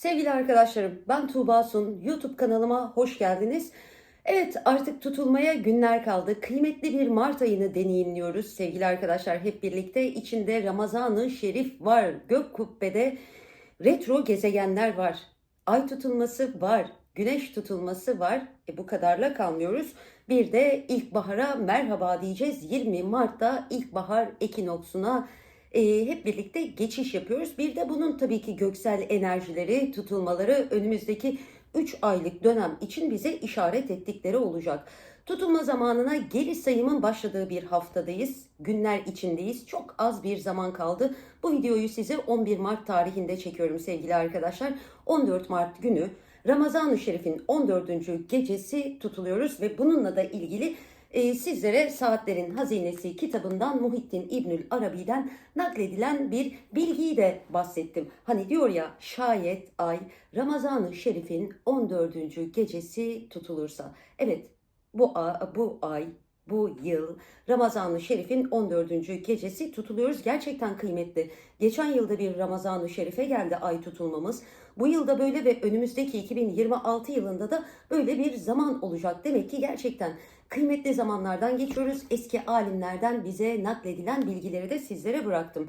Sevgili arkadaşlarım, ben Tuğba Sun. YouTube kanalıma hoş geldiniz. Evet, artık tutulmaya günler kaldı. Kıymetli bir Mart ayını deneyimliyoruz sevgili arkadaşlar. Hep birlikte içinde Ramazan-ı Şerif var. Gök kubbede retro gezegenler var. Ay tutulması var. Güneş tutulması var. E bu kadarla kalmıyoruz. Bir de ilkbahara merhaba diyeceğiz. 20 Mart'ta ilkbahar ekinoksuna e, hep birlikte geçiş yapıyoruz. Bir de bunun tabii ki göksel enerjileri, tutulmaları önümüzdeki 3 aylık dönem için bize işaret ettikleri olacak. Tutulma zamanına geri sayımın başladığı bir haftadayız. Günler içindeyiz. Çok az bir zaman kaldı. Bu videoyu size 11 Mart tarihinde çekiyorum sevgili arkadaşlar. 14 Mart günü Ramazan-ı Şerif'in 14. gecesi tutuluyoruz ve bununla da ilgili e, sizlere Saatlerin Hazinesi kitabından Muhittin İbnül Arabi'den nakledilen bir bilgiyi de bahsettim. Hani diyor ya şayet ay Ramazan-ı Şerif'in 14. gecesi tutulursa. Evet bu, bu ay bu yıl Ramazan-ı Şerif'in 14. gecesi tutuluyoruz. Gerçekten kıymetli. Geçen yılda bir Ramazan-ı Şerif'e geldi ay tutulmamız. Bu yılda böyle ve önümüzdeki 2026 yılında da böyle bir zaman olacak. Demek ki gerçekten kıymetli zamanlardan geçiyoruz. Eski alimlerden bize nakledilen bilgileri de sizlere bıraktım.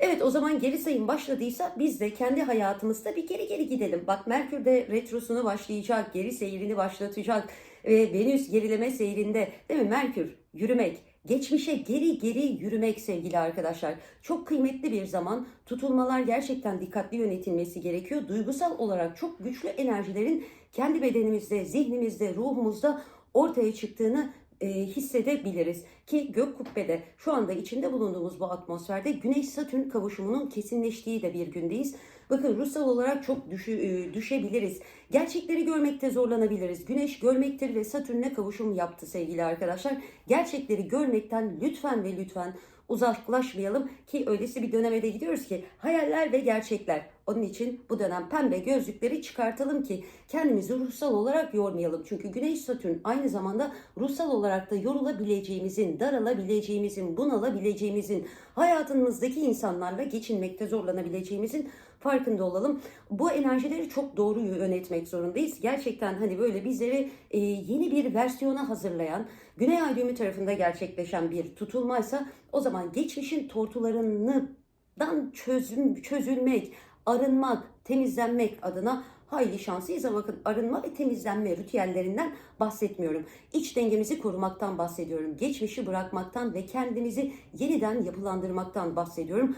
Evet o zaman geri sayım başladıysa biz de kendi hayatımızda bir geri geri gidelim. Bak Merkür de retrosunu başlayacak, geri seyrini başlatacak ve Venüs gerileme seyrinde değil mi? Merkür yürümek, geçmişe geri geri yürümek sevgili arkadaşlar. Çok kıymetli bir zaman. Tutulmalar gerçekten dikkatli yönetilmesi gerekiyor. Duygusal olarak çok güçlü enerjilerin kendi bedenimizde, zihnimizde, ruhumuzda ortaya çıktığını e, hissedebiliriz. Ki gök kubbede şu anda içinde bulunduğumuz bu atmosferde Güneş-Satürn kavuşumunun kesinleştiği de bir gündeyiz. Bakın ruhsal olarak çok düşü, e, düşebiliriz. Gerçekleri görmekte zorlanabiliriz. Güneş görmektir ve Satürn'e kavuşum yaptı sevgili arkadaşlar. Gerçekleri görmekten lütfen ve lütfen uzaklaşmayalım ki öylesi bir döneme de gidiyoruz ki hayaller ve gerçekler. Onun için bu dönem pembe gözlükleri çıkartalım ki kendimizi ruhsal olarak yormayalım. Çünkü Güneş Satürn aynı zamanda ruhsal olarak da yorulabileceğimizin, daralabileceğimizin, bunalabileceğimizin, hayatımızdaki insanlarla geçinmekte zorlanabileceğimizin farkında olalım. Bu enerjileri çok doğru yönetmek zorundayız. Gerçekten hani böyle bizleri e, yeni bir versiyona hazırlayan, Güney Ay düğümü tarafında gerçekleşen bir tutulmaysa o zaman geçmişin tortularından çözüm, çözülmek, arınmak, temizlenmek adına hayli şanslıyız ama bakın arınma ve temizlenme ritüellerinden bahsetmiyorum. İç dengemizi korumaktan bahsediyorum. Geçmişi bırakmaktan ve kendimizi yeniden yapılandırmaktan bahsediyorum.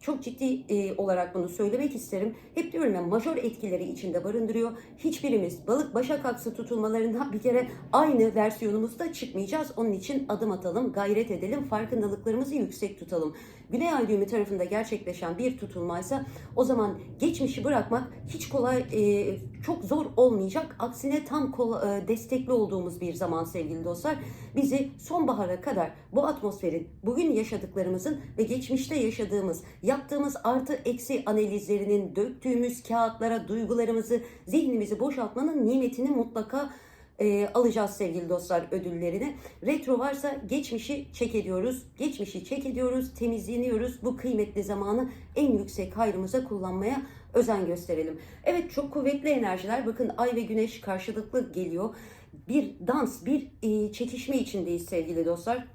Çok ciddi e, olarak bunu söylemek isterim. Hep diyorum ya majör etkileri içinde barındırıyor. Hiçbirimiz balık başak aksı tutulmalarından bir kere aynı versiyonumuzda çıkmayacağız. Onun için adım atalım, gayret edelim, farkındalıklarımızı yüksek tutalım. Güney ay düğümü tarafında gerçekleşen bir tutulmaysa o zaman geçmişi bırakmak hiç kolay, e, çok zor olmayacak. Aksine tam kola, e, destekli olduğumuz bir zaman sevgili dostlar. Bizi sonbahara kadar bu atmosferin, bugün yaşadıklarımızın ve geçmişte yaşadığımız, yaptığımız artı eksi analizlerinin, döktüğümüz kağıtlara duygularımızı, zihnimizi boşaltmanın nimetini mutlaka e, alacağız sevgili dostlar ödüllerini. Retro varsa geçmişi çek ediyoruz. Geçmişi çek ediyoruz, temizleniyoruz. Bu kıymetli zamanı en yüksek hayrımıza kullanmaya özen gösterelim. Evet çok kuvvetli enerjiler. Bakın ay ve güneş karşılıklı geliyor. Bir dans, bir e, çekişme içindeyiz sevgili dostlar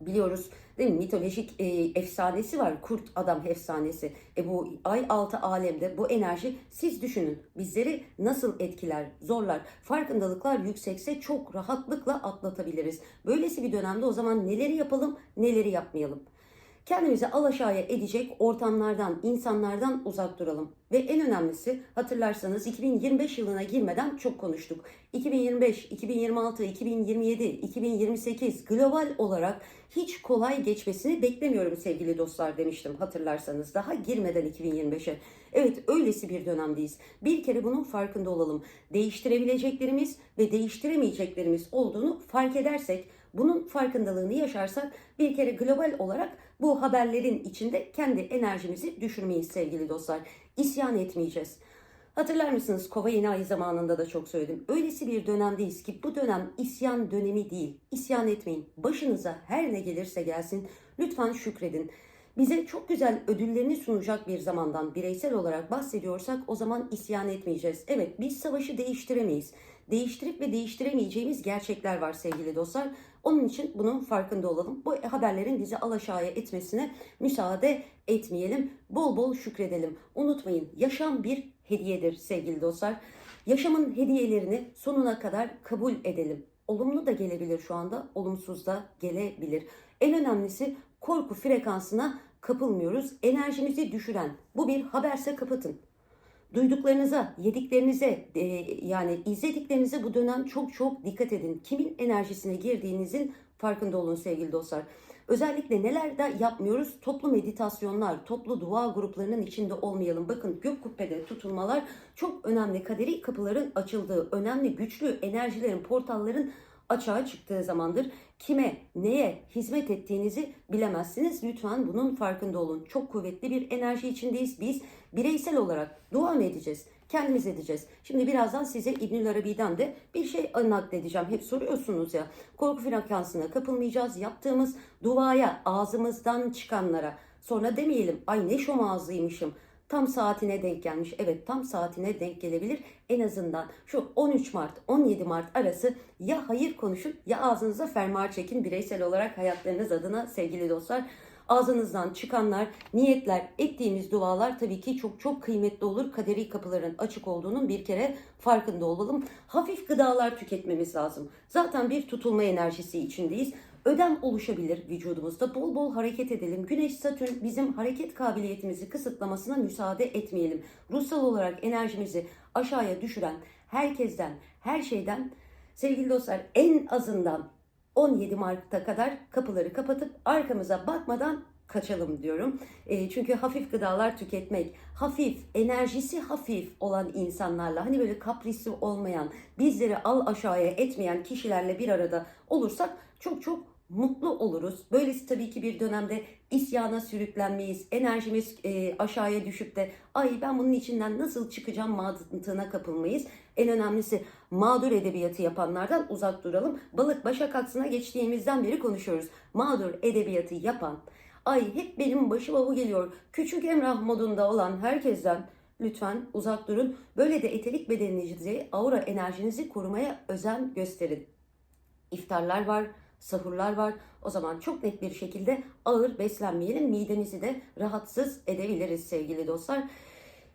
biliyoruz değil mi? Mitolojik e, efsanesi var. Kurt adam efsanesi. E bu ay altı alemde bu enerji siz düşünün. Bizleri nasıl etkiler, zorlar. Farkındalıklar yüksekse çok rahatlıkla atlatabiliriz. Böylesi bir dönemde o zaman neleri yapalım, neleri yapmayalım. Kendimizi alaşağıya edecek ortamlardan, insanlardan uzak duralım. Ve en önemlisi hatırlarsanız 2025 yılına girmeden çok konuştuk. 2025, 2026, 2027, 2028 global olarak hiç kolay geçmesini beklemiyorum sevgili dostlar demiştim hatırlarsanız. Daha girmeden 2025'e. Evet öylesi bir dönemdeyiz. Bir kere bunun farkında olalım. Değiştirebileceklerimiz ve değiştiremeyeceklerimiz olduğunu fark edersek bunun farkındalığını yaşarsak bir kere global olarak bu haberlerin içinde kendi enerjimizi düşürmeyiz sevgili dostlar. İsyan etmeyeceğiz. Hatırlar mısınız Kova yeni ay zamanında da çok söyledim. Öylesi bir dönemdeyiz ki bu dönem isyan dönemi değil. İsyan etmeyin. Başınıza her ne gelirse gelsin lütfen şükredin. bize çok güzel ödüllerini sunacak bir zamandan bireysel olarak bahsediyorsak o zaman isyan etmeyeceğiz. Evet biz savaşı değiştiremeyiz. Değiştirip ve değiştiremeyeceğimiz gerçekler var sevgili dostlar. Onun için bunun farkında olalım. Bu haberlerin bizi alaşağıya etmesine müsaade etmeyelim. Bol bol şükredelim. Unutmayın yaşam bir hediyedir sevgili dostlar. Yaşamın hediyelerini sonuna kadar kabul edelim. Olumlu da gelebilir şu anda, olumsuz da gelebilir. En önemlisi korku frekansına kapılmıyoruz. Enerjimizi düşüren bu bir haberse kapatın. Duyduklarınıza, yediklerinize, e, yani izlediklerinize bu dönem çok çok dikkat edin. Kimin enerjisine girdiğinizin farkında olun sevgili dostlar. Özellikle neler de yapmıyoruz? Toplu meditasyonlar, toplu dua gruplarının içinde olmayalım. Bakın gök kubbede tutulmalar çok önemli. Kaderi kapıların açıldığı, önemli güçlü enerjilerin, portalların açığa çıktığı zamandır. Kime, neye hizmet ettiğinizi bilemezsiniz. Lütfen bunun farkında olun. Çok kuvvetli bir enerji içindeyiz. Biz bireysel olarak dua mı edeceğiz? Kendimiz edeceğiz. Şimdi birazdan size İbnül Arabi'den de bir şey nakledeceğim. Hep soruyorsunuz ya. Korku frekansına kapılmayacağız. Yaptığımız duaya, ağzımızdan çıkanlara. Sonra demeyelim ay ne şom ağzıymışım. Tam saatine denk gelmiş. Evet tam saatine denk gelebilir. En azından şu 13 Mart 17 Mart arası ya hayır konuşun ya ağzınıza fermuar çekin bireysel olarak hayatlarınız adına sevgili dostlar. Ağzınızdan çıkanlar, niyetler, ettiğimiz dualar tabii ki çok çok kıymetli olur. Kaderi kapıların açık olduğunun bir kere farkında olalım. Hafif gıdalar tüketmemiz lazım. Zaten bir tutulma enerjisi içindeyiz ödem oluşabilir vücudumuzda. Bol bol hareket edelim. Güneş, Satürn bizim hareket kabiliyetimizi kısıtlamasına müsaade etmeyelim. Ruhsal olarak enerjimizi aşağıya düşüren herkesten, her şeyden sevgili dostlar en azından 17 Mart'a kadar kapıları kapatıp arkamıza bakmadan kaçalım diyorum. E, çünkü hafif gıdalar tüketmek, hafif, enerjisi hafif olan insanlarla hani böyle kaprisli olmayan, bizleri al aşağıya etmeyen kişilerle bir arada olursak çok çok mutlu oluruz. Böylesi tabii ki bir dönemde isyana sürüklenmeyiz. Enerjimiz e, aşağıya düşüp de ay ben bunun içinden nasıl çıkacağım mantığına kapılmayız. En önemlisi mağdur edebiyatı yapanlardan uzak duralım. Balık başak aksına geçtiğimizden beri konuşuyoruz. Mağdur edebiyatı yapan, ay hep benim başıma bu geliyor. Küçük Emrah modunda olan herkesten lütfen uzak durun. Böyle de eterik bedeninizi, aura enerjinizi korumaya özen gösterin. İftarlar var, sahurlar var. O zaman çok net bir şekilde ağır beslenmeyelim. Midemizi de rahatsız edebiliriz sevgili dostlar.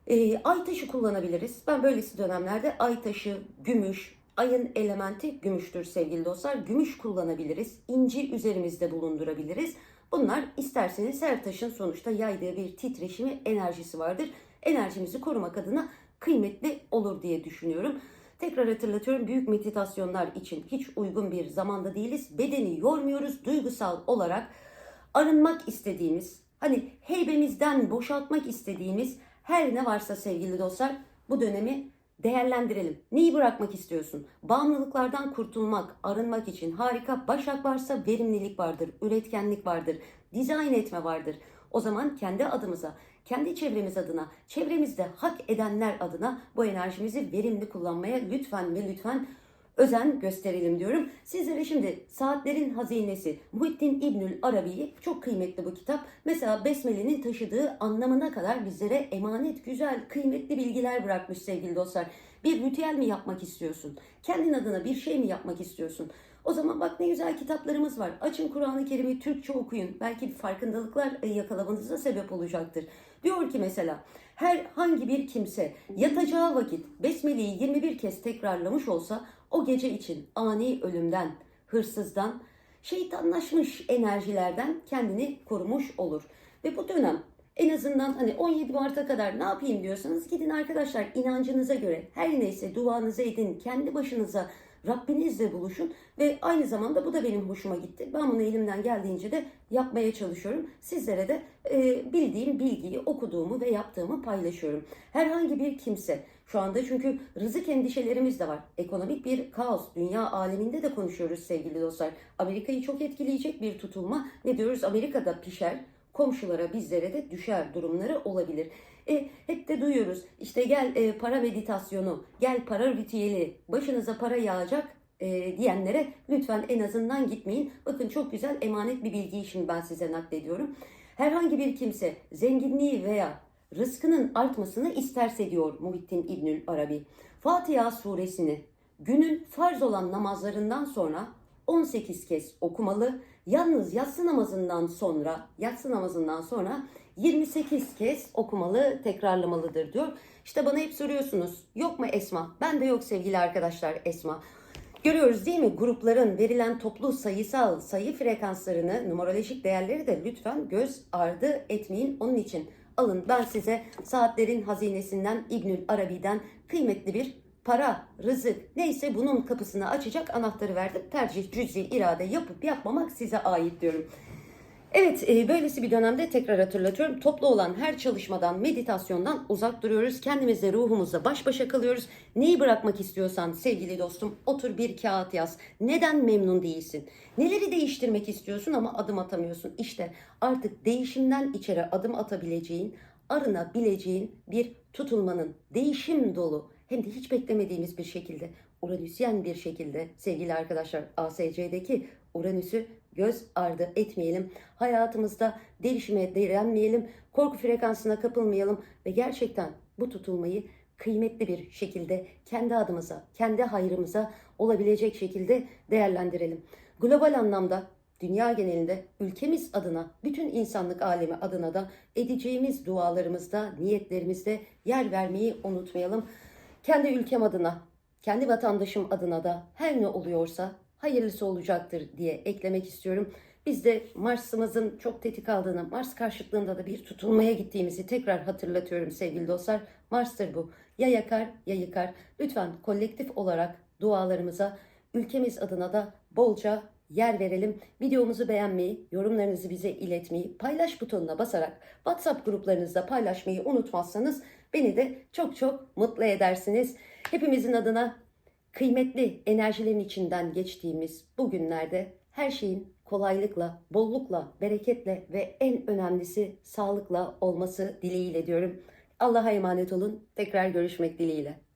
E, ay taşı kullanabiliriz. Ben böylesi dönemlerde ay taşı, gümüş, ayın elementi gümüştür sevgili dostlar. Gümüş kullanabiliriz. İnci üzerimizde bulundurabiliriz. Bunlar isterseniz her taşın sonuçta yaydığı bir titreşimi enerjisi vardır. Enerjimizi korumak adına kıymetli olur diye düşünüyorum. Tekrar hatırlatıyorum büyük meditasyonlar için hiç uygun bir zamanda değiliz. Bedeni yormuyoruz duygusal olarak arınmak istediğimiz, hani heybemizden boşaltmak istediğimiz her ne varsa sevgili dostlar bu dönemi değerlendirelim. Neyi bırakmak istiyorsun? Bağımlılıklardan kurtulmak, arınmak için harika. Başak varsa verimlilik vardır, üretkenlik vardır, dizayn etme vardır. O zaman kendi adımıza, kendi çevremiz adına, çevremizde hak edenler adına bu enerjimizi verimli kullanmaya lütfen ve lütfen özen gösterelim diyorum. Sizlere şimdi Saatlerin Hazinesi Muhittin İbnül Arabi'yi çok kıymetli bu kitap. Mesela Besmele'nin taşıdığı anlamına kadar bizlere emanet, güzel, kıymetli bilgiler bırakmış sevgili dostlar. Bir ritüel mi yapmak istiyorsun? Kendin adına bir şey mi yapmak istiyorsun? O zaman bak ne güzel kitaplarımız var. Açın Kur'an-ı Kerim'i Türkçe okuyun. Belki farkındalıklar e, yakalamanıza sebep olacaktır. Diyor ki mesela herhangi bir kimse yatacağı vakit Besmele'yi 21 kez tekrarlamış olsa o gece için ani ölümden, hırsızdan, şeytanlaşmış enerjilerden kendini korumuş olur. Ve bu dönem en azından hani 17 Mart'a kadar ne yapayım diyorsanız gidin arkadaşlar inancınıza göre her neyse duanızı edin kendi başınıza Rabbinizle buluşun ve aynı zamanda bu da benim hoşuma gitti. Ben bunu elimden geldiğince de yapmaya çalışıyorum. Sizlere de e, bildiğim bilgiyi, okuduğumu ve yaptığımı paylaşıyorum. Herhangi bir kimse şu anda çünkü rızık endişelerimiz de var. Ekonomik bir kaos. Dünya aleminde de konuşuyoruz sevgili dostlar. Amerika'yı çok etkileyecek bir tutulma. Ne diyoruz? Amerika'da pişer, komşulara bizlere de düşer durumları olabilir. E, hep de duyuyoruz işte gel e, para meditasyonu, gel para ritüeli, başınıza para yağacak e, diyenlere lütfen en azından gitmeyin. Bakın çok güzel emanet bir bilgiyi şimdi ben size naklediyorum. Herhangi bir kimse zenginliği veya rızkının artmasını isterse diyor Muhittin İbnül Arabi. Fatiha suresini günün farz olan namazlarından sonra 18 kez okumalı. Yalnız yatsı namazından sonra, yatsı namazından sonra 28 kez okumalı, tekrarlamalıdır diyor. İşte bana hep soruyorsunuz. Yok mu Esma? Ben de yok sevgili arkadaşlar Esma. Görüyoruz değil mi? Grupların verilen toplu sayısal sayı frekanslarını, numerolojik değerleri de lütfen göz ardı etmeyin. Onun için alın ben size saatlerin hazinesinden İbnül Arabi'den kıymetli bir para, rızık neyse bunun kapısını açacak anahtarı verdim. Tercih, cüzi, irade yapıp yapmamak size ait diyorum. Evet, e, böylesi bir dönemde tekrar hatırlatıyorum. Toplu olan her çalışmadan, meditasyondan uzak duruyoruz. Kendimizle, ruhumuzla baş başa kalıyoruz. Neyi bırakmak istiyorsan sevgili dostum, otur bir kağıt yaz. Neden memnun değilsin? Neleri değiştirmek istiyorsun ama adım atamıyorsun? İşte artık değişimden içeri adım atabileceğin, arınabileceğin bir tutulmanın değişim dolu hem de hiç beklemediğimiz bir şekilde Uranüsyen bir şekilde sevgili arkadaşlar ASC'deki Uranüs'ü göz ardı etmeyelim. Hayatımızda değişime direnmeyelim. Korku frekansına kapılmayalım ve gerçekten bu tutulmayı kıymetli bir şekilde kendi adımıza, kendi hayrımıza olabilecek şekilde değerlendirelim. Global anlamda dünya genelinde ülkemiz adına, bütün insanlık alemi adına da edeceğimiz dualarımızda, niyetlerimizde yer vermeyi unutmayalım. Kendi ülkem adına, kendi vatandaşım adına da her ne oluyorsa hayırlısı olacaktır diye eklemek istiyorum. Biz de Mars'ımızın çok tetik aldığını, Mars karşıtlığında da bir tutulmaya gittiğimizi tekrar hatırlatıyorum sevgili dostlar. Mars'tır bu. Ya yakar ya yıkar. Lütfen kolektif olarak dualarımıza, ülkemiz adına da bolca yer verelim. Videomuzu beğenmeyi, yorumlarınızı bize iletmeyi, paylaş butonuna basarak WhatsApp gruplarınızda paylaşmayı unutmazsanız beni de çok çok mutlu edersiniz. Hepimizin adına kıymetli enerjilerin içinden geçtiğimiz bu günlerde her şeyin kolaylıkla, bollukla, bereketle ve en önemlisi sağlıkla olması dileğiyle diyorum. Allah'a emanet olun. Tekrar görüşmek dileğiyle.